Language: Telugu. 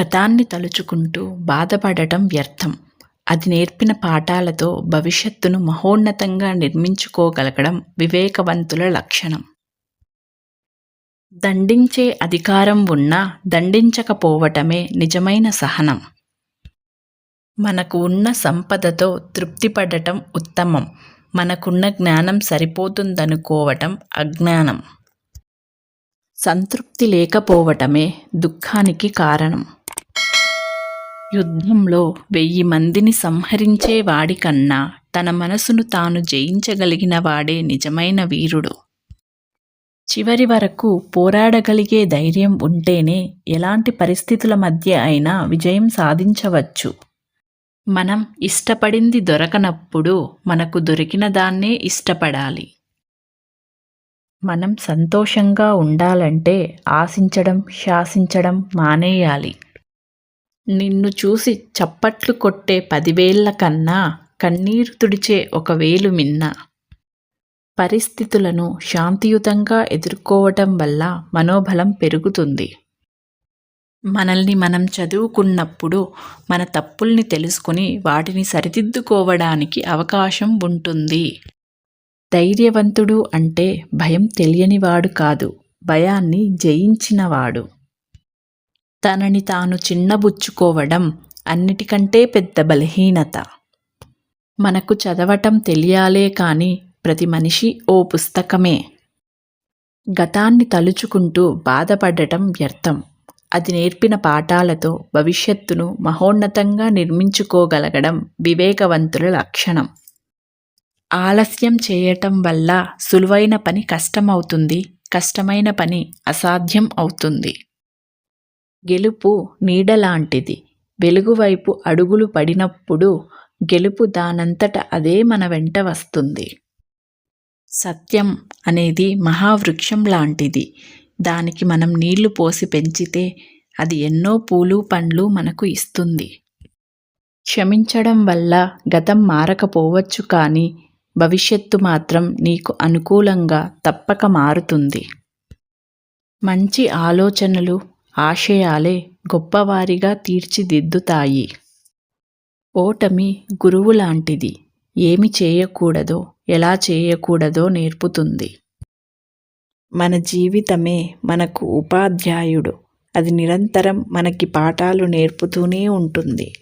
గతాన్ని తలుచుకుంటూ బాధపడటం వ్యర్థం. అది నేర్పిన పాఠాలతో భవిష్యత్తును మహోన్నతంగా నిర్మించుకోగలగడం వివేకవంతుల లక్షణం. దండించే అధికారం ఉన్నా దండించకపోవటమే నిజమైన సహనం. మనకు ఉన్న సంపదతో తృప్తిపడటం ఉత్తమం. మనకున్న జ్ఞానం సరిపోతుందనుకోవటం అజ్ఞానం. సంతృప్తి లేకపోవటమే దుఃఖానికి కారణం. యుద్ధంలో వెయ్యి మందిని సంహరించే వాడికన్నా తన మనసును తాను జయించగలిగిన వాడే నిజమైన వీరుడు. చివరి వరకు పోరాడగలిగే ధైర్యం ఉంటేనే ఎలాంటి పరిస్థితుల మధ్య అయినా విజయం సాధించవచ్చు. మనం ఇష్టపడింది దొరకనప్పుడు మనకు దొరికిన దాన్నే ఇష్టపడాలి. మనం సంతోషంగా ఉండాలంటే ఆశించడం శాసించడం మానేయాలి. నిన్ను చూసి చప్పట్లు కొట్టే పదివేళ్ళ కన్నా కన్నీరు తుడిచే ఒక వేలు మిన్న. పరిస్థితులను శాంతియుతంగా ఎదుర్కోవటం వల్ల మనోబలం పెరుగుతుంది. మనల్ని మనం చదువుకున్నప్పుడు మన తప్పుల్ని తెలుసుకుని వాటిని సరిదిద్దుకోవడానికి అవకాశం ఉంటుంది. ధైర్యవంతుడు అంటే భయం తెలియనివాడు కాదు భయాన్ని జయించినవాడు. తనని తాను చిన్నబుచ్చుకోవడం అన్నిటికంటే పెద్ద బలహీనత. మనకు చదవటం తెలియాలే కానీ ప్రతి మనిషి ఓ పుస్తకమే. గతాన్ని తలుచుకుంటూ బాధపడటం వ్యర్థం. అది నేర్పిన పాఠాలతో భవిష్యత్తును మహోన్నతంగా నిర్మించుకోగలగడం వివేకవంతుల లక్షణం. ఆలస్యం చేయటం వల్ల సులువైన పని కష్టమవుతుంది కష్టమైన పని అసాధ్యం అవుతుంది. గెలుపు నీడలాంటిది. వెలుగువైపు అడుగులు పడినప్పుడు గెలుపు దానంతట అదే మన వెంట వస్తుంది. సత్యం అనేది మహావృక్షం లాంటిది. దానికి మనం నీళ్ళు పోసి పెంచితే అది ఎన్నో పూలు పండ్లు మనకు ఇస్తుంది. క్షమించడం వల్ల గతం మారకపోవచ్చు కానీ భవిష్యత్తు మాత్రం నీకు అనుకూలంగా తప్పక మారుతుంది. మంచి ఆలోచనలు ఆశయాలే గొప్పవారిగా తీర్చిదిద్దుతాయి. ఓటమి గురువు లాంటిది ఏమి చేయకూడదో ఎలా చేయకూడదో నేర్పుతుంది. మన జీవితమే మనకు ఉపాధ్యాయుడు. అది నిరంతరం మనకి పాఠాలు నేర్పుతూనే ఉంటుంది.